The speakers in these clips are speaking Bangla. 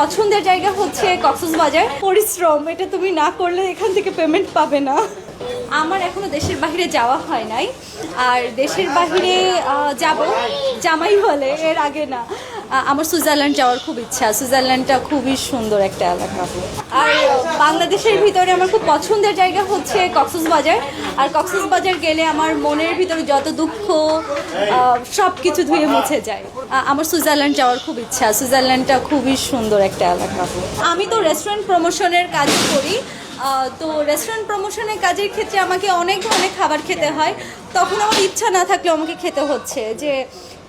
পছন্দের জায়গা হচ্ছে কক্সবাজার পরিশ্রম, এটা তুমি না করলে এখান থেকে পেমেন্ট পাবে না। আমার এখনও দেশের বাহিরে যাওয়া হয় নাই। আর দেশের বাহিরে যাব জামাই বলে, এর আগে না। আমার সুইজারল্যান্ড যাওয়ার খুব ইচ্ছা। সুইজারল্যান্ডটা খুবই সুন্দর একটা এলাকা। আর বাংলাদেশের ভিতরে আমার খুব পছন্দের জায়গা হচ্ছে কক্সবাজার। আর কক্সবাজার গেলে আমার মনের ভিতরে যত দুঃখ সব কিছু ধুয়ে মুছে যায়। আমার সুইজারল্যান্ড যাওয়ার খুব ইচ্ছা। সুইজারল্যান্ডটা খুবই সুন্দর একটা এলাকা। আমি তো রেস্টুরেন্ট প্রমোশনের কাজ করি। তো রেস্টুরেন্ট প্রমোশনের কাজের ক্ষেত্রে আমাকে অনেক ধরনের খাবার খেতে হয়। তখন আমার ইচ্ছা না থাকলেও আমাকে খেতে হচ্ছে যে,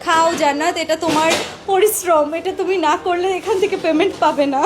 খাও জান্নাত, এটা তোমার পরিশ্রম, এটা তুমি না করলে এখান থেকে পেমেন্ট পাবে না।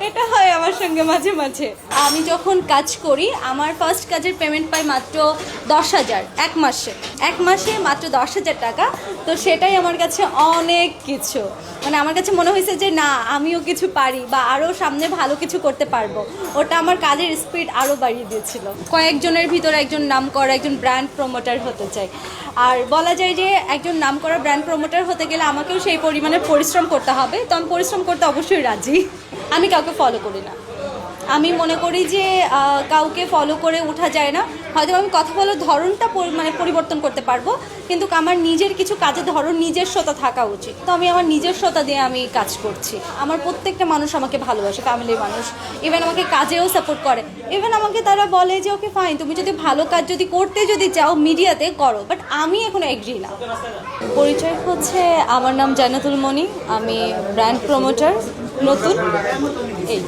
এটা হয় আমার সঙ্গে মাঝে মাঝে। আমি যখন কাজ করি, আমার ফার্স্ট কাজের পেমেন্ট পাই মাত্র দশ হাজার, এক মাসে। এক মাসে মাত্র দশ হাজার টাকা। তো সেটাই আমার কাছে অনেক কিছু। মানে আমার কাছে মনে হয়েছে যে, না, আমিও কিছু পারি বা আরও সামনে ভালো কিছু করতে পারব। ওটা আমার কাজের স্পিড আরও বাড়িয়ে দিয়েছিল। কয়েকজনের ভিতরে একজন নাম করা একজন ব্র্যান্ড প্রমোটার হতে চাই। আর বলা যায় যে, একজন নাম করা ব্র্যান্ড প্রমোটার হতে গেলে আমাকেও সেই পরিমাণে পরিশ্রম করতে হবে। তো আমি পরিশ্রম করতে অবশ্যই রাজি। আমি কাউকে ফলো করি না। আমি মনে করি যে কাউকে ফলো করে ওঠা যায় না। হয়তো আমি কথা বলার ধরনটা মানে পরিবর্তন করতে পারব, কিন্তু আমার নিজের কিছু কাজের ধরন নিজস্বতা থাকা উচিত। তো আমি আমার নিজস্বতা দিয়ে আমি কাজ করছি। আমার প্রত্যেকটা মানুষ আমাকে ভালোবাসে ফ্যামিলির মানুষ। ইভেন আমাকে কাজেও সাপোর্ট করে। ইভেন আমাকে তারা বলে যে ওকে ফাইন তুমি যদি ভালো কাজ যদি করতে যদি চাও মিডিয়াতে করো। বাট আমি এখনও এগ্রি না। পরিচয় হচ্ছে, আমার নাম জান্নাতুল মনি। আমি ব্র্যান্ড প্রমোটার নতুন। এই।